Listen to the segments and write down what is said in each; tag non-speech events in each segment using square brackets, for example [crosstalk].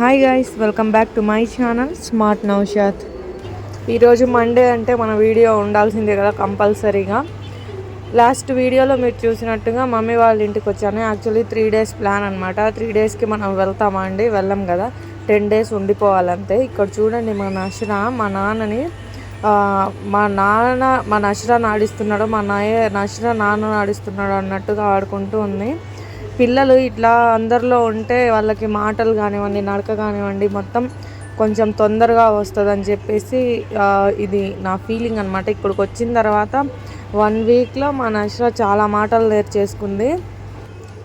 Hi guys welcome back to my channel smart Naushad ఈరోజు Monday అంటే మన video ఉండాల్సిందే కదా కంపల్సరీగా. లాస్ట్ వీడియోలో మీరు చూసినట్టుగా మమ్మీ వాళ్ళ ఇంటికి వచ్చాను. యాక్చువల్లీ త్రీ డేస్ ప్లాన్ అనమాట త్రీ డేస్కి మనం వెళ్తామా అండి? వెళ్ళం కదా. టెన్ డేస్ ఉండిపోవాలంతే. ఇక్కడ చూడండి మా నషర మా నాన్నని మా నాన్న మా నషరా ఆడిస్తున్నాడు మా నాయ నషరా నాన్న ఆడిస్తున్నాడు అన్నట్టుగా ఆడుకుంటూ ఉంది. పిల్లలు ఇట్లా అందరిలో ఉంటే వాళ్ళకి మాటలు కానివ్వండి నడక కానివ్వండి మొత్తం కొంచెం తొందరగా వస్తుందని చెప్పేసి ఇది నా ఫీలింగ్ అనమాట ఇక్కడికి వచ్చిన తర్వాత వన్ వీక్లో మా నష్ర చాలా మాటలు నేర్చేసుకుంది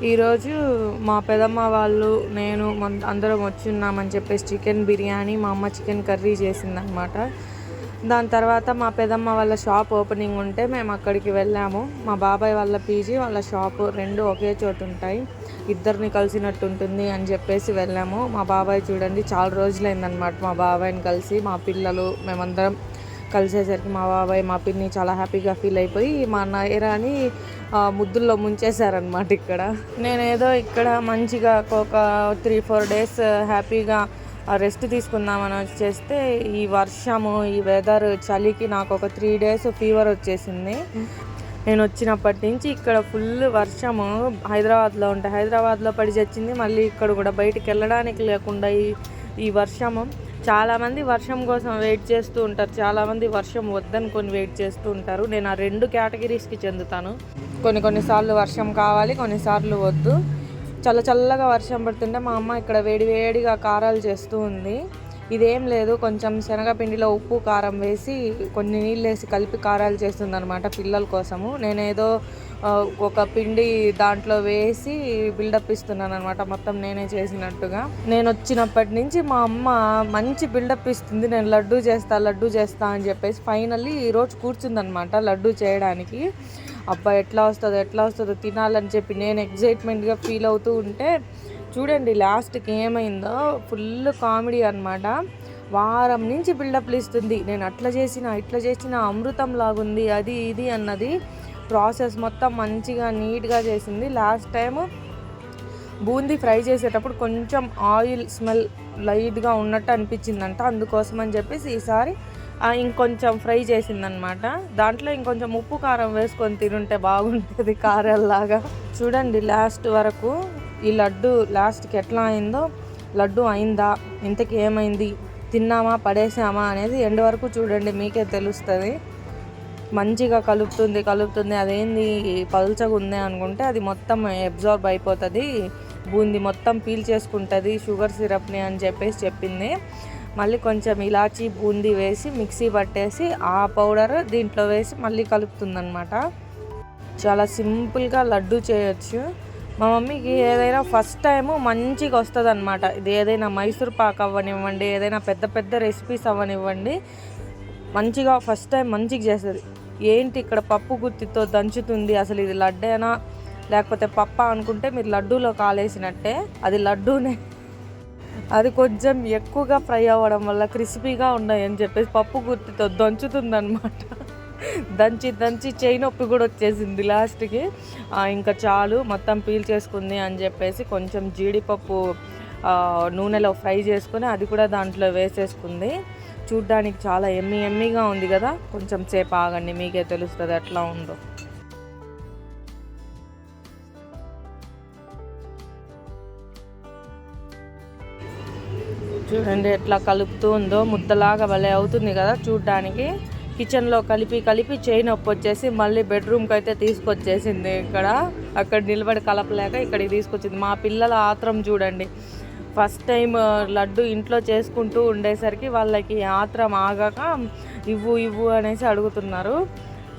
ఈరోజు మా పెదమ్మ వాళ్ళు నేను అందరం వచ్చి ఉన్నామని చెప్పేసి చికెన్ బిర్యానీ మా అమ్మ చికెన్ కర్రీ చేసిందనమాట దాని తర్వాత మా పెదమ్మ వాళ్ళ షాప్ ఓపెనింగ్ ఉంటే మేము అక్కడికి వెళ్ళాము. మా బాబాయ్ వాళ్ళ పీజీ వాళ్ళ షాపు రెండు ఒకే చోటు ఉంటాయి. ఇద్దరిని కలిసినట్టు ఉంటుంది అని చెప్పేసి వెళ్ళాము. మా బాబాయ్ చూడండి చాలా రోజులైందనమాట మా బాబాయ్ని కలిసి మా పిల్లలు మేమందరం కలిసేసరికి మా బాబాయ్ మా పిన్ని చాలా హ్యాపీగా ఫీల్ అయిపోయి మా నాయరాని ముద్దుల్లో ముంచేశారనమాట ఇక్కడ. నేనేదో ఇక్కడ మంచిగా ఒక త్రీ ఫోర్ డేస్ హ్యాపీగా రెస్ట్ తీసుకుందామని వచ్చేస్తే ఈ వర్షము ఈ వెదర్ చలికి నాకు ఒక త్రీ డేస్ ఫీవర్ వచ్చేసింది. నేను వచ్చినప్పటి నుంచి ఇక్కడ ఫుల్ వర్షము హైదరాబాద్లో ఉంటే హైదరాబాద్లో పడి చచ్చింది. మళ్ళీ ఇక్కడ కూడా బయటికి వెళ్ళడానికి లేకుండా ఈ ఈ వర్షము. చాలామంది వర్షం కోసం వెయిట్ చేస్తూ ఉంటారు. చాలామంది వర్షం వద్దనుకొని వెయిట్ చేస్తూ ఉంటారు. నేను ఆ రెండు కేటగిరీస్కి చెందుతాను. కొన్ని కొన్నిసార్లు వర్షం కావాలి కొన్నిసార్లు వద్దు. చల్ల చల్లగా వర్షం పడుతుంటే మా అమ్మ ఇక్కడ వేడి వేడిగా కారాలు చేస్తూ ఉంది. ఇదేం లేదు కొంచెం శనగపిండిలో ఉప్పు కారం వేసి కొన్ని నీళ్ళు వేసి కలిపి కారాలు చేస్తుంది అనమాట పిల్లల కోసము. నేనేదో ఒక పిండి దాంట్లో వేసి బిల్డప్ ఇస్తున్నాను అనమాట మొత్తం నేనే చేసినట్టుగా. నేను వచ్చినప్పటి నుంచి మా అమ్మ మంచి బిల్డప్ ఇస్తుంది. నేను లడ్డు చేస్తా లడ్డు చేస్తా అని చెప్పేసి ఫైనల్లీ ఈరోజు కూర్చుందనమాట లడ్డు చేయడానికి. అబ్బా ఎట్లా వస్తుందో ఎట్లా వస్తుందో తినాలని చెప్పి నేను ఎగ్జైట్మెంట్గా ఫీల్ అవుతూ ఉంటే చూడండి లాస్ట్కి ఏమైందో ఫుల్ కామెడీ అన్నమాట. వారం నుంచి బిల్డప్లు ఇస్తుంది. నేను అట్లా చేసిన ఇట్లా చేసిన అమృతం లాగుంది అది ఇది అన్నది ప్రాసెస్ మొత్తం మంచిగా నీట్గా చేసింది. లాస్ట్ టైము బూందీ ఫ్రై చేసేటప్పుడు కొంచెం ఆయిల్ స్మెల్ లైట్గా ఉన్నట్టు అనిపించిందంట. అందుకోసం అని చెప్పేసి ఈసారి ఇంకొంచెం ఫ్రై చేసిందనమాట. దాంట్లో ఇంకొంచెం ఉప్పు కారం వేసుకొని తినుంటే బాగుంటుంది కారల్లాగా. చూడండి లాస్ట్ వరకు ఈ లడ్డు లాస్ట్కి ఎట్లా అయిందో లడ్డు అయిందా ఇంతకి ఏమైంది తిన్నామా పడేసామా అనేది ఎండ్ వరకు చూడండి మీకే తెలుస్తుంది. మంచిగా కలుపుతుంది కలుపుతుంది అదేంది పలుచగుంది అనుకుంటే అది మొత్తం అబ్జార్బ్ అయిపోతుంది. బూంది మొత్తం పీల్ చేసుకుంటుంది షుగర్ సిరప్ని అని చెప్పేసి చెప్పింది. మళ్ళీ కొంచెం ఇలాచీ బూందీ వేసి మిక్సీ పట్టేసి ఆ పౌడర్ దీంట్లో వేసి మళ్ళీ కలుపుతుందనమాట చాలా సింపుల్గా లడ్డు చేయొచ్చు. మా మమ్మీకి ఏదైనా ఫస్ట్ టైము మంచిగా వస్తుంది అనమాట ఇది ఏదైనా మైసూర్ పాక్ అవ్వనివ్వండి ఏదైనా పెద్ద పెద్ద రెసిపీస్ అవ్వనివ్వండి. మంచిగా ఫస్ట్ టైం మంచిగా చేస్తుంది. ఏంటి ఇక్కడ పప్పు గుత్తితో దంచుతుంది అసలు ఇది లడ్డేనా? లేకపోతే పప్ప అనుకుంటే మీరు లడ్డూలో కాలేసినట్టే అది లడ్డూనే. అది కొంచెం ఎక్కువగా ఫ్రై అవ్వడం వల్ల క్రిస్పీగా ఉన్నాయని చెప్పేసి పప్పు గుత్తితో దంచుతుందనమాట దంచి దంచి చేయి నొప్పి కూడా వచ్చేసింది లాస్ట్కి. ఇంకా చాలు మొత్తం పీల్ చేసుకుంది అని చెప్పేసి కొంచెం జీడిపప్పు నూనెలో ఫ్రై చేసుకుని అది కూడా దాంట్లో వేసేసుకుంది. చూడ్డానికి చాలా ఎమ్మి ఎమ్మిగా ఉంది కదా. కొంచెం సేపు ఆగండి మీకే తెలుస్తుంది ఎట్లా ఉందో. చూడండి ఎట్లా కలుపుతూ ఉందో. ముద్దలాగా భలే అవుతుంది కదా చూడ్డానికి. కిచెన్లో కలిపి కలిపి చేయి నొప్పి వచ్చేసి మళ్ళీ బెడ్రూమ్కి అయితే తీసుకొచ్చేసింది ఇక్కడ. అక్కడ నిలబడి కలపలేక ఇక్కడికి తీసుకొచ్చింది. మా పిల్లల ఆత్రం చూడండి. ఫస్ట్ టైం లడ్డు ఇంట్లో చేసుకుంటూ ఉండేసరికి వాళ్ళకి ఆత్రం ఆగాక ఇవ్వు ఇవ్వు అనేసి అడుగుతున్నారు.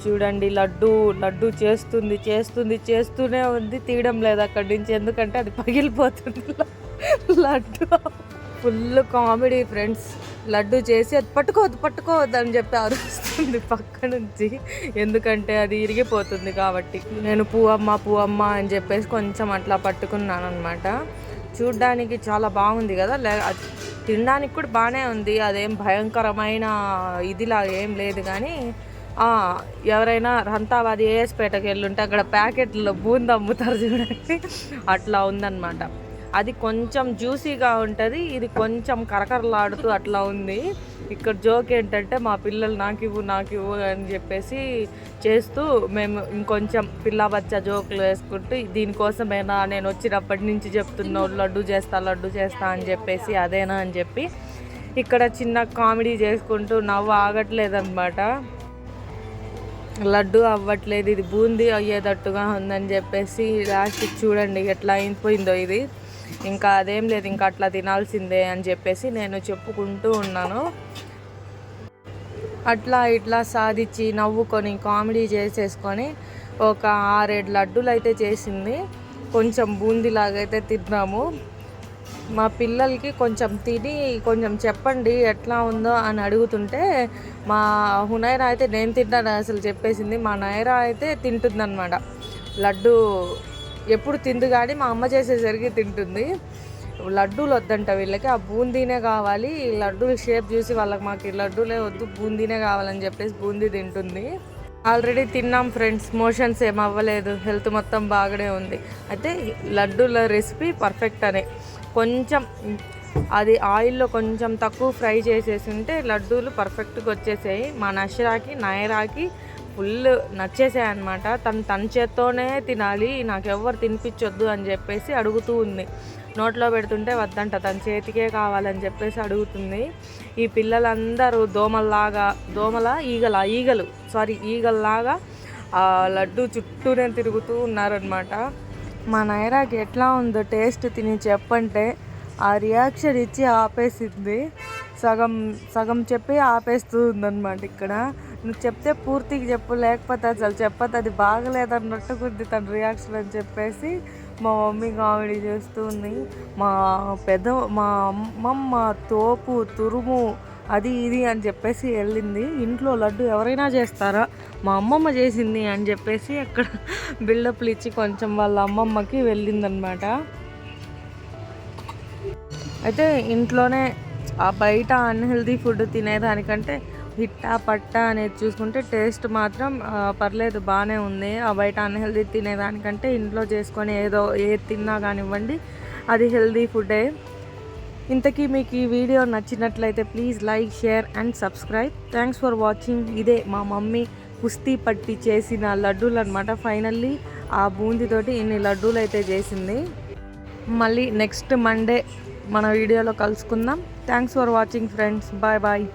చూడండి లడ్డు లడ్డు చేస్తుంది చేస్తుంది చేస్తూనే ఉంది. తీయడం లేదు అక్కడి నుంచి ఎందుకంటే అది పగిలిపోతుంది. [laughs] Laddu. Full comedy friends. Laddu చేసి అది పట్టుకోవద్దు పట్టుకోవద్దు అని చెప్పి అరుస్తుంది పక్క నుంచి. ఎందుకంటే అది ఇరిగిపోతుంది కాబట్టి. నేను పూవమ్మ పువ్వమ్మ అని చెప్పేసి కొంచెం అట్లా పట్టుకున్నాను అనమాట చూడ్డానికి చాలా బాగుంది కదా. లే అది తినడానికి కూడా బాగానే ఉంది. అదేం భయంకరమైన ఇదిలా ఏం లేదు కానీ ఎవరైనా రంతావాది ఏఎస్పేటకి వెళ్ళుంటే అక్కడ ప్యాకెట్లో బూంది అమ్ముతారు చూడండి. అట్లా ఉందన్నమాట. అది కొంచెం జ్యూసీగా ఉంటుంది. ఇది కొంచెం కరకరలాడుతూ అట్లా ఉంది. ఇక్కడ జోక్ ఏంటంటే మా పిల్లలు నాకు ఇవ్వు నాకు ఇవ్వు అని చెప్పేసి చేస్తూ మేము ఇంకొంచెం పిల్ల బచ్చ జోకులు వేసుకుంటూ దీనికోసమేనా? నేను వచ్చినప్పటి నుంచి చెప్తున్నావు లడ్డు చేస్తా లడ్డు చేస్తా అని చెప్పేసి అదేనా అని చెప్పి ఇక్కడ చిన్న కామెడీ చేసుకుంటూ నవ్వు ఆగట్లేదన్నమాట. లడ్డు అవ్వట్లేదు ఇది బూందీ అయ్యేటట్టుగా ఉందని చెప్పేసి లాస్ట్ చూడండి ఎట్లా అయిపోయిందో ఇది. ఇంకా అదేం లేదు ఇంకా అట్లా తినాల్సిందే అని చెప్పేసి నేను చెప్పుకుంటూ ఉన్నాను. అట్లా ఇట్లా సాధించి నవ్వుకొని కామెడీ చేసేసుకొని ఒక ఆరేడు లడ్డూలు అయితే చేసింది. కొంచెం బూందీలాగా అయితే తిన్నాము. మా పిల్లలకి కొంచెం తిని కొంచెం చెప్పండి ఎట్లా ఉందో అని అడుగుతుంటే మా హునైరా అయితే నేను తిన్నాను అసలు చెప్పేసింది. మా నైరా అయితే తింటుందన్నమాట. లడ్డు ఎప్పుడు తిందు కానీ మా అమ్మ చేసేసరికి తింటుంది. లడ్డూలు వద్దంట వీళ్ళకి. ఆ బూందీనే కావాలి. ఈ లడ్డూలు షేప్ చూసి వాళ్ళకి మాకు ఈ లడ్డూలే వద్దు బూందీనే కావాలని చెప్పేసి బూందీ తింటుంది. ఆల్రెడీ తిన్నాం ఫ్రెండ్స్. మోషన్స్ ఏం అవ్వలేదు. హెల్త్ మొత్తం బాగానే ఉంది. అయితే లడ్డూల రెసిపీ పర్ఫెక్ట్ అనే. కొంచెం అది ఆయిల్లో కొంచెం తక్కువ ఫ్రై చేసేసి ఉంటే లడ్డూలు పర్ఫెక్ట్గా వచ్చేసాయి. మా నషరాకి నయరాకి ఫుల్ నచ్చేసాయి అనమాట తను తన చేత్తోనే తినాలి నాకు తినిపించొద్దు అని చెప్పేసి అడుగుతూ ఉంది. నోట్లో పెడుతుంటే వద్దంట తన చేతికే కావాలని చెప్పేసి అడుగుతుంది. ఈ పిల్లలందరూ దోమల్లాగా దోమల ఈగల ఈగలు సారీ ఈగల్లాగా ఆ లడ్డు చుట్టూనే తిరుగుతూ ఉన్నారనమాట మా నైరాకి ఎట్లా ఉందో టేస్ట్ తిని చెప్పంటే ఆ రియాక్షన్ ఇచ్చి ఆపేసింది. సగం సగం చెప్పి ఆపేస్తూ ఉందన్నమాట ఇక్కడ. నువ్వు చెప్తే పూర్తిగా చెప్పు లేకపోతే అసలు చెప్పదు. అది బాగలేదన్నట్టు కొద్ది తన రియాక్షన్ అని చెప్పేసి మా మమ్మీ కామెడీ చేస్తూ ఉంది. మా పెద్ద మా అమ్మమ్మ తోపు తురుము అది ఇది అని చెప్పేసి వెళ్ళింది. ఇంట్లో లడ్డు ఎవరైనా చేస్తారా? మా అమ్మమ్మ చేసింది అని చెప్పేసి అక్కడ బిల్డప్లు ఇచ్చి కొంచెం వాళ్ళ అమ్మమ్మకి వెళ్ళిందనమాట అయితే ఇంట్లోనే ఆ బయట అన్హెల్దీ ఫుడ్ తినేదానికంటే హిట్టా పట్టా అనేది చూసుకుంటే టేస్ట్ మాత్రం పర్లేదు బాగానే ఉంది. ఆ బయట అన్హెల్దీ తినేదానికంటే ఇంట్లో చేసుకొని ఏదో ఏది తిన్నా కానివ్వండి అది హెల్దీ ఫుడ్డే. ఇంతకీ మీకు ఈ వీడియో నచ్చినట్లయితే please like share and subscribe. Thanks for watching. ఇదే మా మమ్మీ కుస్తీ పట్టి చేసిన లడ్డూలు అనమాట ఫైనల్లీ ఆ బూందీతోటి ఇన్ని లడ్డూలు అయితే చేసింది. మళ్ళీ నెక్స్ట్ మండే మన వీడియోలో కలుసుకుందాం. Thanks for watching friends. Bye bye.